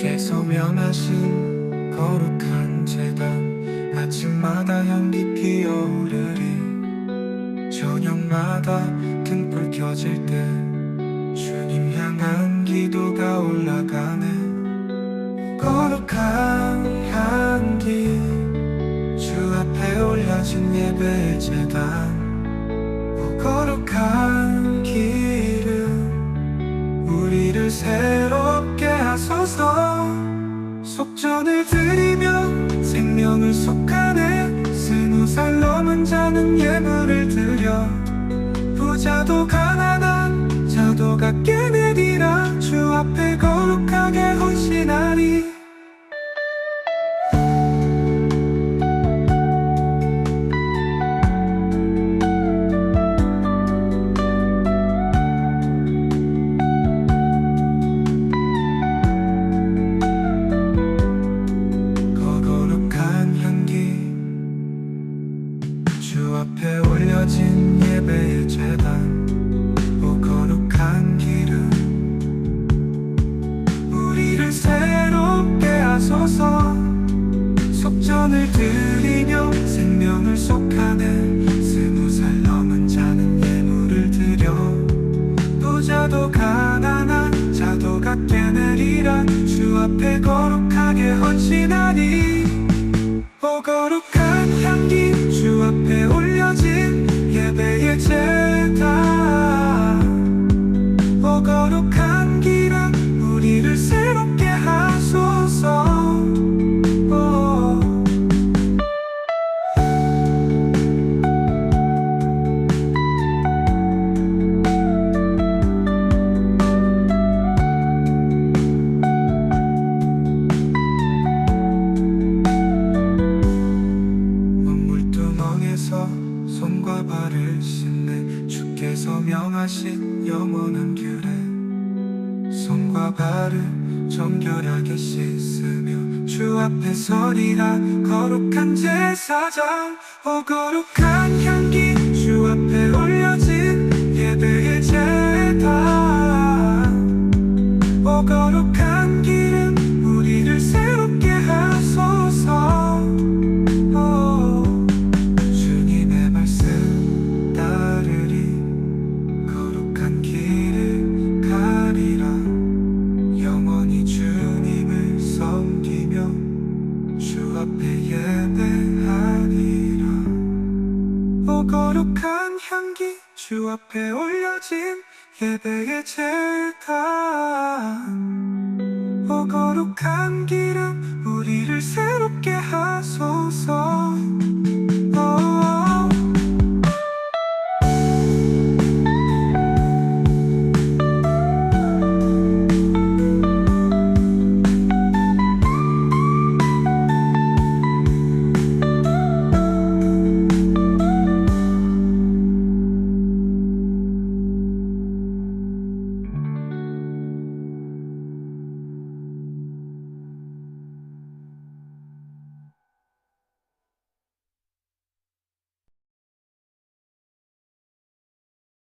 주께서 명하신 거룩한 재단 아침마다 향기 피어오르리. 저녁마다 등불 켜질 때 주님 향한 기도가 올라가네. 거룩한 향기 주 앞에 올려진 예배의 재단. 오 거룩한 기름 우리를 새롭게 하소서 속전을 드리며 생명을 속하네. 스무 살 넘은 자는 예물을 드려. 부자도 가난한 자도 갖게 내리라. 주 앞에 거룩하게 헌신하리 주 앞에 올려진 예배의 재단 오 거룩한 기름 우리를 새롭게 하소서. 속전을 드리며 생명을 속하네. 스무 살 넘은 자는 예물을 드려. 부자도 가난한 자도 갖게 내리라. 주 앞에 거룩하게 헌신하니 오 거룩한 손과 발을 씻네. 주께서 명하신 영원한 규례. 손과 발을 정결하게 씻으며 주 앞에 서리라. 거룩한 제사장 오 거룩한 향기 주 앞에 올려진 예배의 제단. 오 거룩한 앞에 예배하리라. 오 거룩한 향기 주 앞에 올려진 예배의 제단. 오 거룩한 기름 우리를 새롭게 하소서